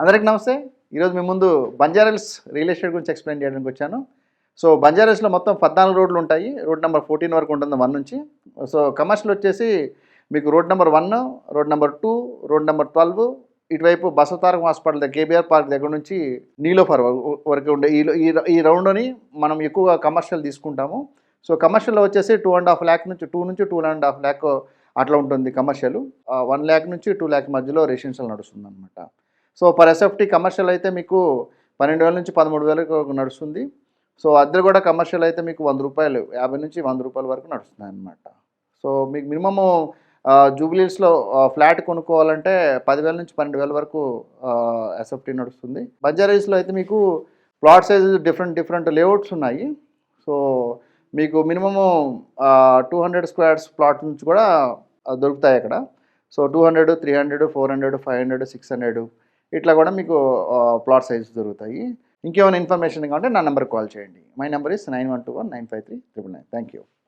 అందరికీ నమస్తే. ఈరోజు మీ ముందు బంజారాల్స్ రియల్ ఎస్టేట్ గురించి ఎక్స్ప్లెయిన్ చేయడానికి వచ్చాను. సో బంజారాల్స్లో మొత్తం పద్నాలుగు రోడ్లు ఉంటాయి. రోడ్ నెంబర్ ఫోర్టీన్ వరకు ఉంటుంది వన్ నుంచి. సో కమర్షియల్ వచ్చేసి మీకు road number one road number two road number twelve ఇటువైపు బసవతారకం హాస్పిటల్ దగ్గర కేబీఆర్ పార్క్ దగ్గర నుంచి నీలోఫర్ వరకు- ఉండే ఈ ఈ- ఈ రౌండ్ని మనం ఎక్కువగా కమర్షియల్ తీసుకుంటాము. సో కమర్షియల్లో వచ్చేసి టూ అండ్ హాఫ్ ల్యాక్ నుంచి టూ నుంచి టూ అండ్ హాఫ్ ల్యాక్ అట్లా ఉంటుంది కమర్షియల్. వన్ ల్యాక్ నుంచి టూ ల్యాక్ మధ్యలో రెసిడెన్షియల్ నడుస్తుంది అనమాట సో పర్ ఎస్ఎఫ్టీ కమర్షియల్ అయితే మీకు పన్నెండు వేల నుంచి పదమూడు వేలకు నడుస్తుంది. సో అద్దె కూడా కమర్షియల్ అయితే మీకు వంద రూపాయలు యాభై నుంచి వంద రూపాయల వరకు నడుస్తుంది అనమాట సో మీకు మినిమము జూబ్లీస్లో ఫ్లాట్ కొనుక్కోవాలంటే పదివేల నుంచి పన్నెండు వేల వరకు ఎస్ఎఫ్టీ నడుస్తుంది. బంజారీస్లో అయితే మీకు plot size different different layouts ఉన్నాయి. సో మీకు minimum two hundred squares plot నుంచి కూడా దొరుకుతాయి అక్కడ. So two hundred three hundred four hundred five hundred six hundred ఇట్లా కూడా మీకు ప్లాట్ సైజ్ దొరుకుతాయి. ఇంకేమైనా ఇన్ఫర్మేషన్ కావాలంటే నా నెంబర్కి కాల్ చేయండి. My number is nine one two one nine five three triple nine thank you